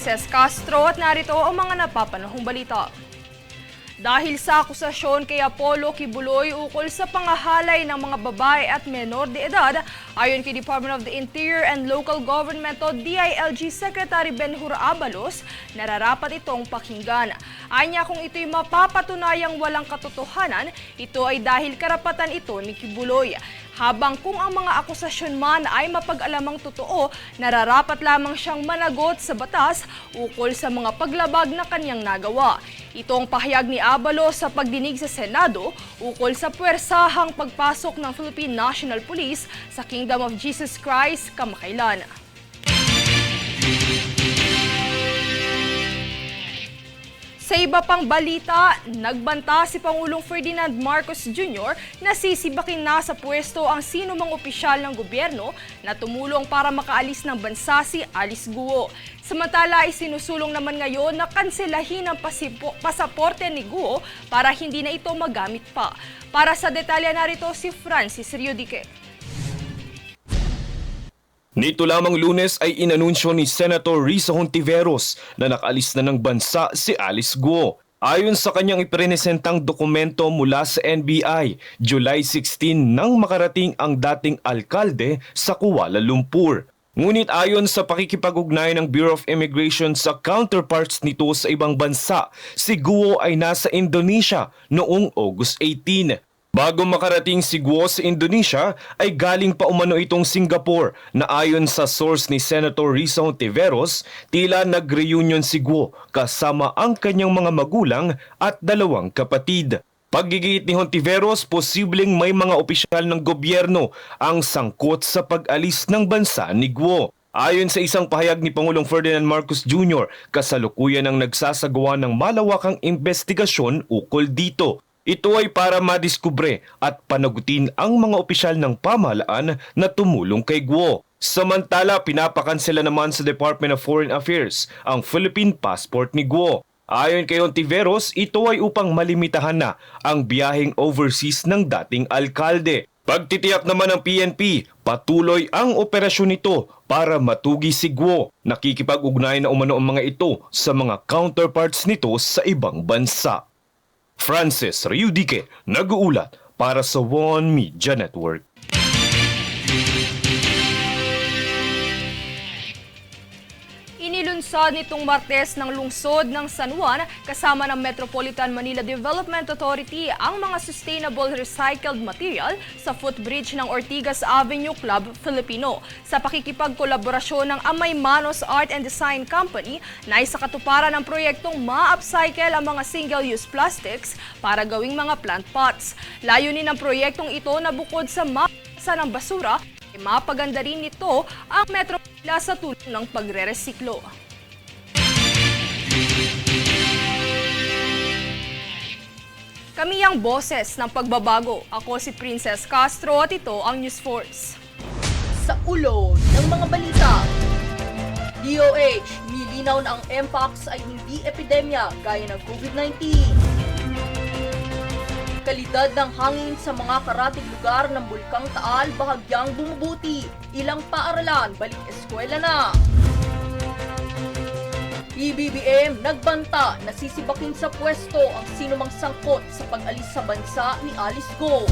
Princess Castro at narito ang mga napapanahong balita. Dahil sa akusasyon kay Apollo Kibuloy ukol sa pangahalay ng mga babae at menor de edad, ayon kay Department of the Interior and Local Government o DILG Secretary Benhur Abalos, nararapat itong pakinggan. Anya kung ito'y mapapatunayang walang katotohanan, ito ay dahil karapatan ito ni Kibuloy. Habang kung ang mga akusasyon man ay mapag-alamang totoo, nararapat lamang siyang managot sa batas ukol sa mga paglabag na kanyang nagawa. Ito ang pahayag ni Abalo sa pagdinig sa Senado ukol sa puwersahang pagpasok ng Philippine National Police sa Kingdom of Jesus Christ kamakailan. Sa iba pang balita, nagbanta si Pangulong Ferdinand Marcos Jr. na sisibakin na sa pwesto ang sino mang opisyal ng gobyerno na tumulong para makaalis ng bansa si Alice Guo. Samantala ay sinusulong naman ngayon na kanselahin ang pasaporte ni Guo para hindi na ito magamit pa. Para sa detalya narito si Francis Riodique. Nito lamang lunes ay inanunsyo ni Senator Risa Hontiveros na nakaalis na ng bansa si Alice Guo. Ayon sa kanyang iprenesentang dokumento mula sa NBI, July 16 nang makarating ang dating alkalde sa Kuala Lumpur. Ngunit ayon sa pakikipag-ugnay ng Bureau of Immigration sa counterparts nito sa ibang bansa, si Guo ay nasa Indonesia noong August 18. Bago makarating si Guo sa Indonesia, ay galing pa umano itong Singapore na ayon sa source ni Senator Risa Hontiveros, tila nag-reunion si Guo kasama ang kanyang mga magulang at dalawang kapatid. Paggigiit ni Hontiveros, posibleng may mga opisyal ng gobyerno ang sangkot sa pag-alis ng bansa ni Guo. Ayon sa isang pahayag ni Pangulong Ferdinand Marcos Jr., kasalukuyan ang nagsasagawa ng malawakang investigasyon ukol dito. Ito ay para madiskubre at panagutin ang mga opisyal ng pamahalaan na tumulong kay Guo. Samantala, pinapakansela naman sa Department of Foreign Affairs ang Philippine passport ni Guo. Ayon kay Ontiveros, ito ay upang malimitahan na ang biyaheng overseas ng dating alkalde. Pagtitiyak naman ng PNP, patuloy ang operasyon nito para matugi si Guo. Nakikipag-ugnay na umano ang mga ito sa mga counterparts nito sa ibang bansa. Francis Riudique, nag-uulat para sa One Media Network. Inilunsad nitong Martes ng lungsod ng San Juan kasama ng Metropolitan Manila Development Authority ang mga sustainable recycled material sa footbridge ng Ortigas Avenue Club Filipino sa pakikipagkolaborasyon ng Amay Manos Art and Design Company na isa katuparan ng proyektong ma-upcycle ang mga single-use plastics para gawing mga plant pots. Layunin ng proyektong ito na bukod sa mapasa ng basura, mapaganda rin nito ang Metro Manila sa tulong ng pagre-resiklo. Kami ang boses ng pagbabago. Ako si Princess Castro at ito ang News Force. sa ulo ng mga balita. DOH, nilinaw na ang Mpox ay hindi epidemya gaya ng COVID-19. Kalidad ng hangin sa mga karatig lugar ng Bulkang Taal bahagyang bumubuti. Ilang paaralan balik eskwela na. PBBM nagbanta na sisibakin sa pwesto ang sinumang sangkot sa pag-alis sa bansa ni Alice Go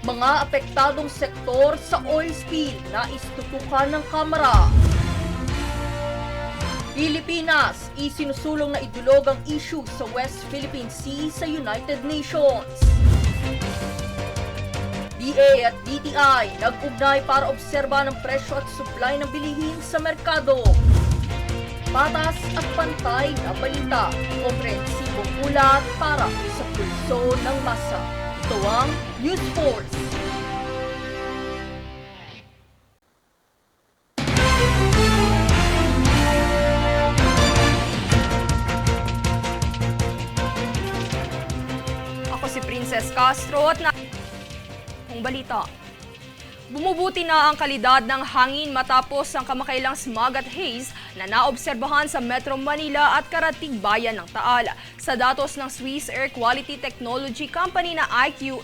mga apektadong sektor sa oil spill na istutukan ng Kamara. Pilipinas, isinusulong na idulog ang issue sa West Philippine Sea sa United Nations. DA at DTI nag-ugnay para obserba ng presyo at supply ng bilihin sa merkado. Patas at pantay na balita, komprehensibong ulat para sa pulso ng masa. Ito ang News Force. Ako si Princess Castro at na ang balita. Bumubuti na ang kalidad ng hangin matapos ang kamakailang smog at haze na naobserbahan sa Metro Manila at karating bayan ng Taal. Sa datos ng Swiss Air Quality Technology Company na IQ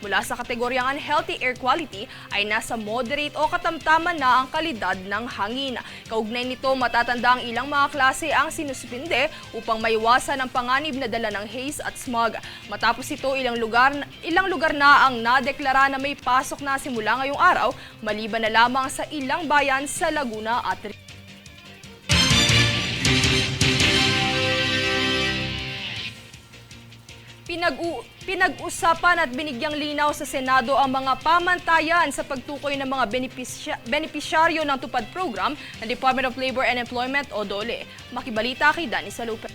mula sa kategoryang Unhealthy Air Quality ay nasa moderate o katamtaman na ang kalidad ng hangin. Kaugnay nito matatanda ang ilang mga klase ang sinuspinde upang maiwasan ang panganib na dala ng haze at smog. Matapos ito ilang lugar ilang lugar na ang nadeklara na may pasok na simula ngayong araw maliban na lamang sa ilang bayan sa Laguna at Pinag-u- pinag-usapan at binigyang linaw sa Senado ang mga pamantayan sa pagtukoy ng mga benepisya- benepisyaryo ng tupad program ng Department of Labor and Employment o DOLE. Makibalita kay Danny Salupe.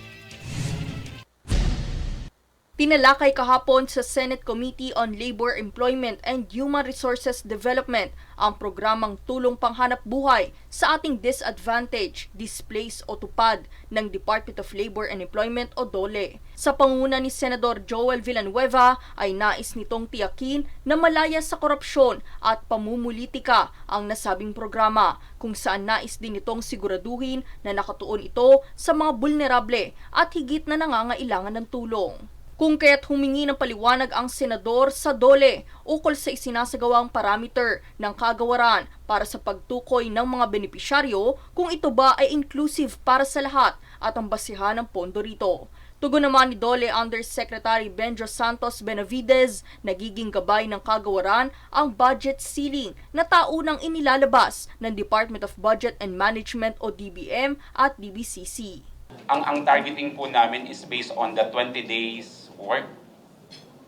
Tinalakay kahapon sa Senate Committee on Labor, Employment and Human Resources Development ang programang Tulong Panghanap Buhay sa ating disadvantage, displaced o tupad ng Department of Labor and Employment o DOLE. Sa panguna ni Senador Joel Villanueva ay nais nitong tiyakin na malaya sa korupsyon at pamumulitika ang nasabing programa kung saan nais din itong siguraduhin na nakatuon ito sa mga vulnerable at higit na nangangailangan ng tulong. Kung kaya't humingi ng paliwanag ang senador sa DOLE ukol sa isinasagawang parameter ng kagawaran para sa pagtukoy ng mga benepisyaryo kung ito ba ay inclusive para sa lahat at ang basihan ng pondo rito. Tugon naman ni DOLE Undersecretary Benjo Santos Benavides, nagiging gabay ng kagawaran ang budget ceiling na taunang inilalabas ng Department of Budget and Management o DBM at DBCC. ang ang targeting po namin is based on the 20 days work.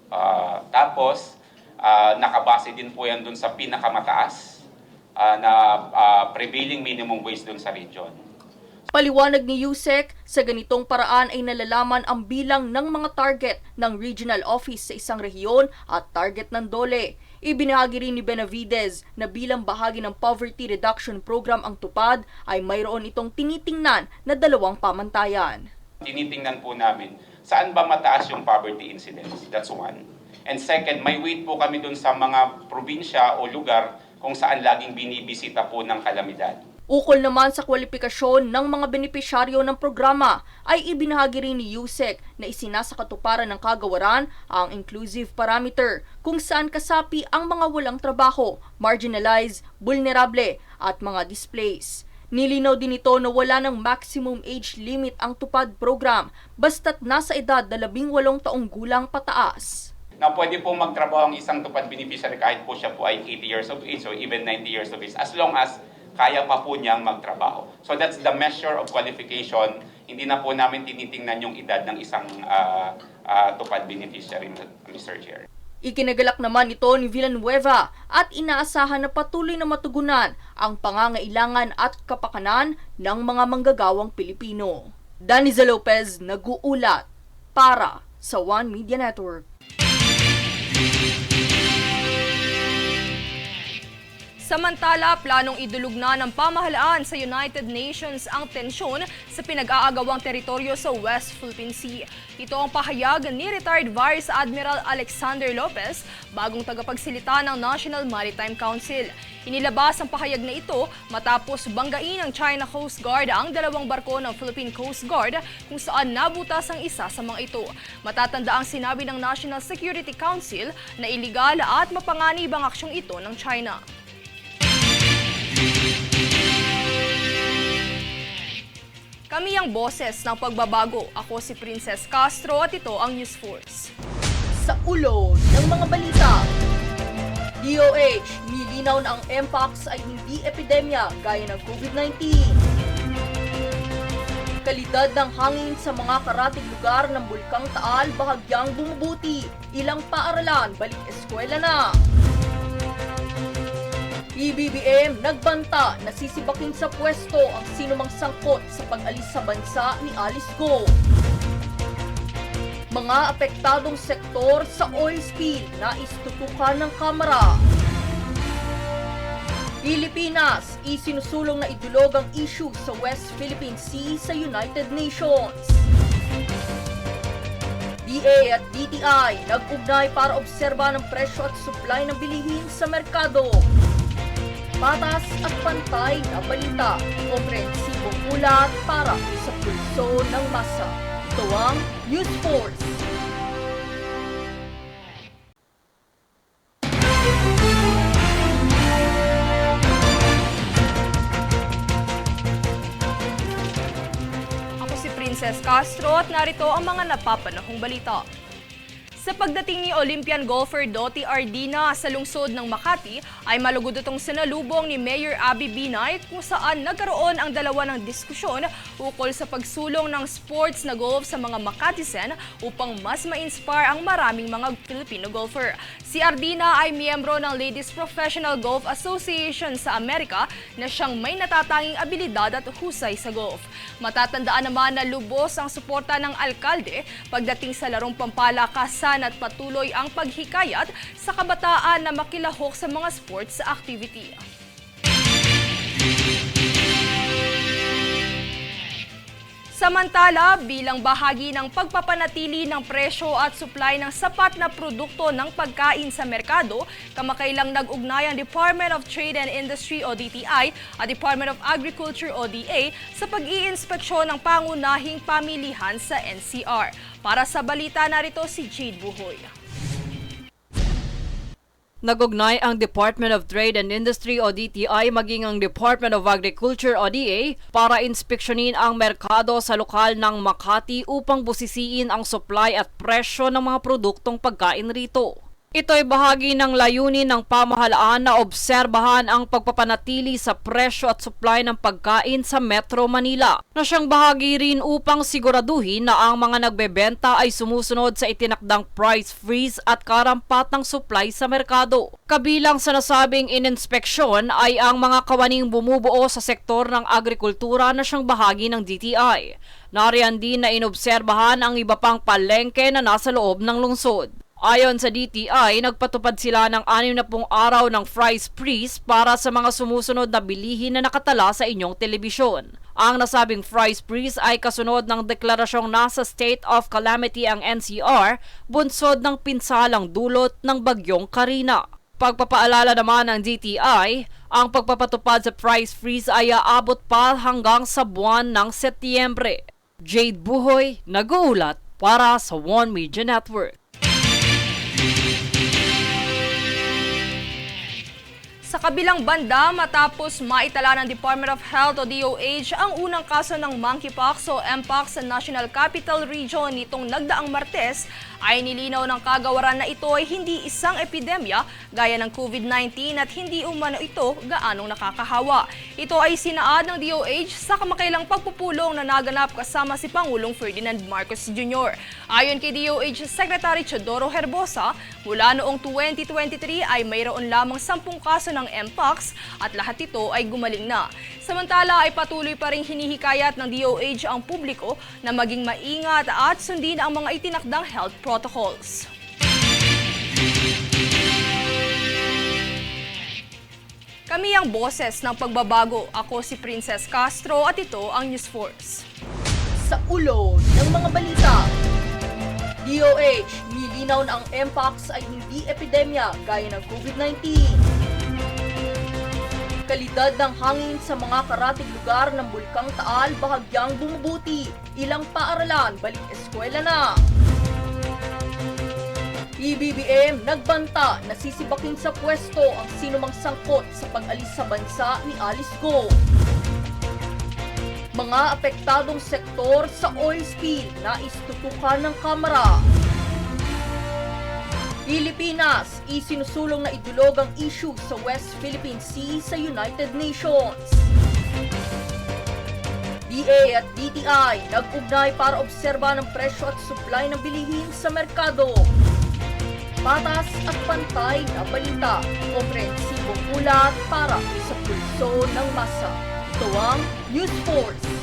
Ah, tapos, ah, nakabase din po yan dun sa pinakamataas ah, na ah, prevailing minimum wage dun sa region. Paliwanag ni Yusek, sa ganitong paraan ay nalalaman ang bilang ng mga target ng regional office sa isang rehiyon at target ng DOLE. Ibinahagi rin ni Benavides na bilang bahagi ng Poverty Reduction Program ang tupad ay mayroon itong tinitingnan na dalawang pamantayan. Tinitingnan po namin saan ba mataas yung poverty incidence. That's one. And second, may weight po kami dun sa mga probinsya o lugar kung saan laging binibisita po ng kalamidad. Ukol naman sa kwalifikasyon ng mga benepisyaryo ng programa ay ibinahagi rin ni Yusek na isinasakatuparan ng kagawaran ang inclusive parameter kung saan kasapi ang mga walang trabaho, marginalized, vulnerable at mga displaced. Nilinaw din ito na wala ng maximum age limit ang tupad program basta't nasa edad na 18 taong gulang pataas. na pwede po magtrabaho ang isang tupad beneficiary kahit po siya po ay 80 years of age or even 90 years of age as long as kaya pa po niyang magtrabaho. So that's the measure of qualification. Hindi na po namin tinitingnan yung edad ng isang ah, ah, tupad beneficiary, Mr. Chair. Ikinagalak naman ito ni Villanueva at inaasahan na patuloy na matugunan ang pangangailangan at kapakanan ng mga manggagawang Pilipino. Daniza Lopez nag-uulat para sa One Media Network. Samantala, planong idulog na ng pamahalaan sa United Nations ang tensyon sa pinag-aagawang teritoryo sa West Philippine Sea. Ito ang pahayag ni retired Vice Admiral Alexander Lopez, bagong tagapagsilita ng National Maritime Council. Inilabas ang pahayag na ito matapos banggain ng China Coast Guard ang dalawang barko ng Philippine Coast Guard kung saan nabutas ang isa sa mga ito. Matatanda ang sinabi ng National Security Council na iligal at mapanganib ang aksyong ito ng China. Kami ang boses ng pagbabago. Ako si Princess Castro at ito ang News Force. Sa ulo ng mga balita, DOH, nilinaw na ang Mpox ay hindi epidemya gaya ng COVID-19. Kalidad ng hangin sa mga karatig lugar ng Bulkang Taal bahagyang bumubuti. Ilang paaralan balik eskwela na. PBBM nagbanta na sisibaking sa pwesto ang sinumang sangkot sa pag-alis sa bansa ni Alice Go. Mga apektadong sektor sa oil spill na istutukan ng Kamara. Pilipinas, isinusulong na idulog ang issue sa West Philippine Sea sa United Nations. DA at DTI nag-ugnay para obserba ng presyo at supply ng bilihin sa merkado. Patas at pantay na balita. Komprehensibong ulat para sa pulso ng masa. Ito ang News Force. Ako si Princess Castro at narito ang mga napapanahong balita. Sa pagdating ni Olympian golfer Dottie Ardina sa lungsod ng Makati ay malugod itong sinalubong ni Mayor Abby Binay kung saan nagkaroon ang dalawa ng diskusyon ukol sa pagsulong ng sports na golf sa mga Makatisen upang mas ma-inspire ang maraming mga Filipino golfer. Si Ardina ay miyembro ng Ladies Professional Golf Association sa Amerika na siyang may natatanging abilidad at husay sa golf. Matatandaan naman na lubos ang suporta ng alkalde pagdating sa larong pampalakasan at patuloy ang paghikayat sa kabataan na makilahok sa mga sports activity. Samantala, bilang bahagi ng pagpapanatili ng presyo at supply ng sapat na produkto ng pagkain sa merkado, kamakailang nag-ugnay ang Department of Trade and Industry o DTI at Department of Agriculture o DA sa pag-iinspeksyon ng pangunahing pamilihan sa NCR. Para sa balita narito si Jade Buhoy. Nagugnay ang Department of Trade and Industry o DTI maging ang Department of Agriculture o DA para inspeksyonin ang merkado sa lokal ng Makati upang busisiin ang supply at presyo ng mga produktong pagkain rito. Ito ay bahagi ng layunin ng pamahalaan na obserbahan ang pagpapanatili sa presyo at supply ng pagkain sa Metro Manila na siyang bahagi rin upang siguraduhin na ang mga nagbebenta ay sumusunod sa itinakdang price freeze at karampatang supply sa merkado. Kabilang sa nasabing ininspeksyon ay ang mga kawaning bumubuo sa sektor ng agrikultura na siyang bahagi ng DTI. Nariyan din na inobserbahan ang iba pang palengke na nasa loob ng lungsod. Ayon sa DTI, nagpatupad sila ng 60 araw ng price freeze para sa mga sumusunod na bilihin na nakatala sa inyong telebisyon. Ang nasabing price freeze ay kasunod ng deklarasyong nasa state of calamity ang NCR, bunsod ng pinsalang dulot ng bagyong Karina. Pagpapaalala naman ng DTI, ang pagpapatupad sa price freeze ay aabot pa hanggang sa buwan ng Setyembre. Jade Buhoy, nag-uulat para sa One Media Network. Sa kabilang banda, matapos maitala ng Department of Health o DOH ang unang kaso ng monkeypox o mpox sa National Capital Region nitong nagdaang Martes, ay nilinaw ng kagawaran na ito ay hindi isang epidemya gaya ng COVID-19 at hindi umano ito gaanong nakakahawa. Ito ay sinaad ng DOH sa kamakailang pagpupulong na naganap kasama si Pangulong Ferdinand Marcos Jr. Ayon kay DOH Secretary Chodoro Herbosa, mula noong 2023 ay mayroon lamang 10 kaso ng mpox at lahat ito ay gumaling na. Samantala ay patuloy pa rin hinihikayat ng DOH ang publiko na maging maingat at sundin ang mga itinakdang health protocols. Kami ang boses ng pagbabago. Ako si Princess Castro at ito ang News Force. Sa ulo ng mga balita. DOH, nilinaw na ang Mpox ay hindi epidemya gaya ng COVID-19. Kalidad ng hangin sa mga karatig lugar ng Bulkang Taal bahagyang bumubuti. Ilang paaralan balik eskwela na. PBBM nagbanta na sisibakin sa pwesto ang sinumang sangkot sa pag-alis sa bansa ni Alice Go. Mga apektadong sektor sa oil spill na istutukan ng Kamara. Pilipinas, isinusulong na idulog ang issue sa West Philippine Sea sa United Nations. DA at DTI nag-ugnay para obserba ng presyo at supply ng bilihin sa merkado. Patas at pantay na balita, komprehensibong ulat para sa pulso ng masa. Ito ang News Force.